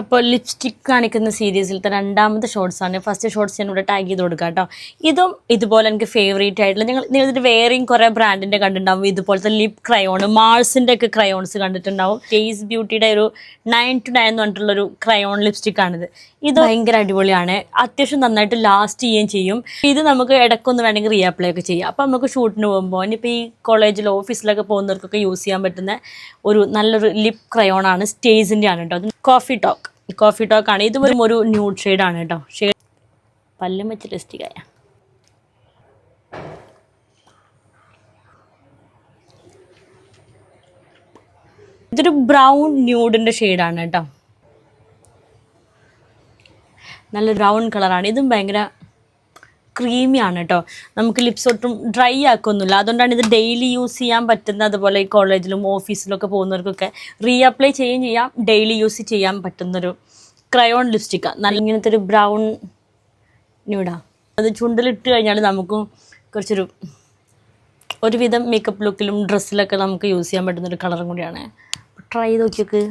അപ്പോൾ ലിപ്സ്റ്റിക് കാണിക്കുന്ന സീരീസിലത്തെ രണ്ടാമത്തെ ഷോർട്സ് ആണ്. ഫസ്റ്റ് ഷോർട്സ് ഞാൻ ഇവിടെ ടാഗ് ചെയ്ത് കൊടുക്കാം കേട്ടോ. ഇതും ഇതുപോലെ എനിക്ക് ഫേവറേറ്റ് ആയിട്ടുള്ള നിങ്ങൾ നിങ്ങൾ ഇതിന്റെ വേറെയും കുറേ ബ്രാൻഡിന്റെ കണ്ടിട്ടുണ്ടാവും. ഇതുപോലത്തെ ലിപ് ക്രയോൺ മാൾസിന്റെ ഒക്കെ ക്രയോൺസ് കണ്ടിട്ടുണ്ടാവും. ഫേസ് ബ്യൂട്ടിയുടെ ഒരു നയൻ ടു നയൻ എന്ന് പറഞ്ഞിട്ടുള്ളൊരു ക്രയോൺ ലിപ്സ്റ്റിക് ആണിത്. ഇത് ഭയങ്കര അടിപൊളിയാണ്. അത്യാവശ്യം നന്നായിട്ട് ലാസ്റ്റ് ചെയ്യുകയും ചെയ്യും. ഇത് നമുക്ക് ഇടയ്ക്കൊന്ന് വേണമെങ്കിൽ റീഅപ്ലൈ ഒക്കെ ചെയ്യാം. അപ്പോൾ നമുക്ക് ഷൂട്ടിന് പോകുമ്പോൾ ഇനിയിപ്പോൾ ഈ കോളേജിൽ ഓഫീസിലൊക്കെ പോകുന്നവർക്കൊക്കെ യൂസ് ചെയ്യാൻ പറ്റുന്ന ഒരു നല്ലൊരു ലിപ് ക്രയോൺ ആണ് സ്റ്റേജിന്റെ ആണ് കേട്ടോ. കോഫി ടോക്ക് കോഫി ടോക്ക് ആണ്. ഇതും ഒരു- ഒരു ന്യൂഡ് ആണ് കേട്ടോ. ഷെയ്ഡ് പല്ലും വെച്ച് ടെസ്റ്റിക്കായ ഇതൊരു ബ്രൗൺ ന്യൂഡിന്റെ ഷെയ്ഡാണ് കേട്ടോ. നല്ല ബ്രൗൺ കളറാണ് ഇതും ഭയങ്കര ക്രീമി ആണ് കേട്ടോ നമുക്ക് ലിപ്സ് ഒട്ടും ഡ്രൈ ആക്കൊന്നുമില്ല. അതുകൊണ്ടാണ് ഇത് ഡെയിലി യൂസ് ചെയ്യാൻ പറ്റുന്ന അതുപോലെ ഈ കോളേജിലും ഓഫീസിലൊക്കെ പോകുന്നവർക്കൊക്കെ റീഅപ്ലൈ ചെയ്യുകയും ചെയ്യാം. ഡെയിലി യൂസ് ചെയ്യാൻ പറ്റുന്നൊരു ക്രയോൺ ലിപ്സ്റ്റിക്കാണ് നല്ല ഇങ്ങനത്തെ ഒരു ബ്രൗൺ ന്യൂഡാ അത് ചുണ്ടിലിട്ട് കഴിഞ്ഞാൽ നമുക്കും കുറച്ചൊരു ഒരുവിധം മേക്കപ്പ് ലുക്കിലും ഡ്രസ്സിലൊക്കെ നമുക്ക് യൂസ് ചെയ്യാൻ പറ്റുന്നൊരു കളറും കൂടിയാണ്. ട്രൈ ചെയ്ത് നോക്കിയൊക്കെ.